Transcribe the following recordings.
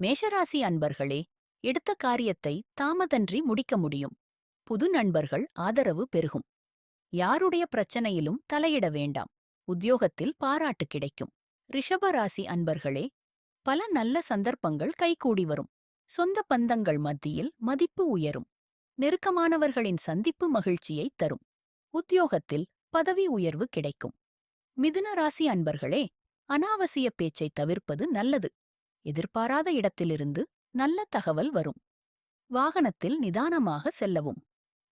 மேஷராசி அன்பர்களே எடுத்த காரியத்தை தாமதன்றி முடிக்க முடியும். புது நண்பர்கள் ஆதரவு பெருகும். யாருடைய பிரச்சனையிலும் தலையிட வேண்டாம். உத்தியோகத்தில் பாராட்டு கிடைக்கும். ரிஷபராசி அன்பர்களே பல நல்ல சந்தர்ப்பங்கள் கைகூடி வரும். சொந்த பந்தங்கள் மத்தியில் மதிப்பு உயரும். நெருக்கமானவர்களின் சந்திப்பு மகிழ்ச்சியை தரும். உத்தியோகத்தில் பதவி உயர்வு கிடைக்கும். மிதுன ராசி அன்பர்களே அனாவசிய பேச்சை தவிர்ப்பது நல்லது. எதிர்பாராத இடத்திலிருந்து நல்ல தகவல் வரும். வாகனத்தில் நிதானமாக செல்லவும்.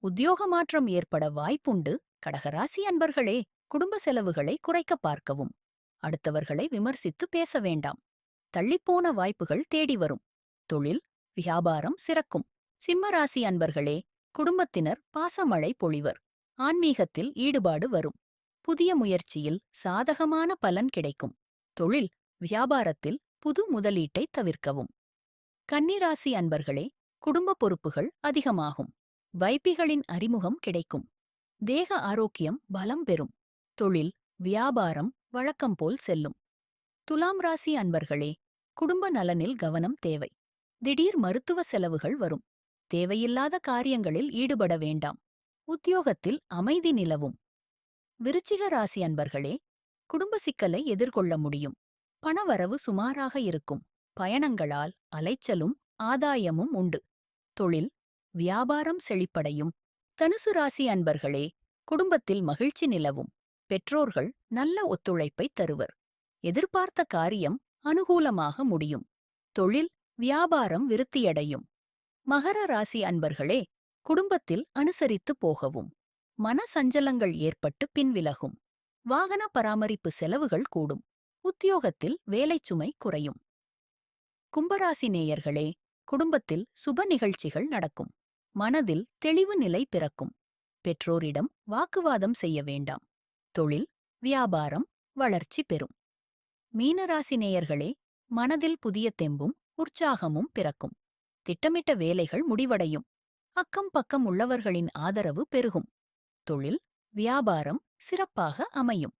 உத்தியோக மாற்றம் ஏற்பட வாய்ப்புண்டு. கடகராசி அன்பர்களே குடும்ப செலவுகளை குறைக்க பார்க்கவும். அடுத்தவர்களை விமர்சித்து பேச வேண்டாம். தள்ளிப்போன வாய்ப்புகள் தேடி வரும். தொழில் வியாபாரம் சிறக்கும். சிம்மராசி அன்பர்களே குடும்பத்தினர் பாசமழை பொழிவர். ஆன்மீகத்தில் ஈடுபாடு வரும். புதிய முயற்சியில் சாதகமான பலன் கிடைக்கும். தொழில் வியாபாரத்தில் புது முதலீட்டை தவிர்க்கவும். கன்னிராசி அன்பர்களே குடும்ப பொறுப்புகள் அதிகமாகும். வைப்பிகளின் அறிமுகம் கிடைக்கும். தேக ஆரோக்கியம் பலம் பெறும். தொழில் வியாபாரம் வழக்கம் போல் செல்லும். துலாம் ராசி அன்பர்களே குடும்ப நலனில் கவனம் தேவை. திடீர் மருத்துவ செலவுகள் வரும். தேவையில்லாத காரியங்களில் ஈடுபட வேண்டாம். உத்தியோகத்தில் அமைதி நிலவும். விருச்சிக ராசி அன்பர்களே குடும்ப சிக்கலை எதிர்கொள்ள முடியும். பணவரவு சுமாராக இருக்கும். பயணங்களால் அலைச்சலும் ஆதாயமும் உண்டு. தொழில் வியாபாரம் செழிப்படையும். தனுசு ராசி அன்பர்களே குடும்பத்தில் மகிழ்ச்சி நிலவும். பெற்றோர்கள் நல்ல ஒத்துழைப்பை தருவர். எதிர்பார்த்த காரியம் அனுகூலமாக முடியும். தொழில் வியாபாரம் விருத்தியடையும். மகர ராசி அன்பர்களே குடும்பத்தில் அனுசரித்து போகவும். மன சஞ்சலங்கள் ஏற்பட்டு பின்விலகும். வாகன பராமரிப்பு செலவுகள் கூடும். உத்தியோகத்தில் வேலைச்சுமை குறையும். கும்பராசி நேயர்களே குடும்பத்தில் சுப நிகழ்ச்சிகள் நடக்கும். மனதில் தெளிவு நிலை பிறக்கும். பெற்றோரிடம் வாக்குவாதம் செய்ய வேண்டாம். தொழில் வியாபாரம் வளர்ச்சி பெறும். மீனராசி நேயர்களே மனதில் புதிய தெம்பும் உற்சாகமும் பிறக்கும். திட்டமிட்ட வேலைகள் முடிவடையும். அக்கம் பக்கம் உள்ளவர்களின் ஆதரவு பெருகும். தொழில் வியாபாரம் சிறப்பாக அமையும்.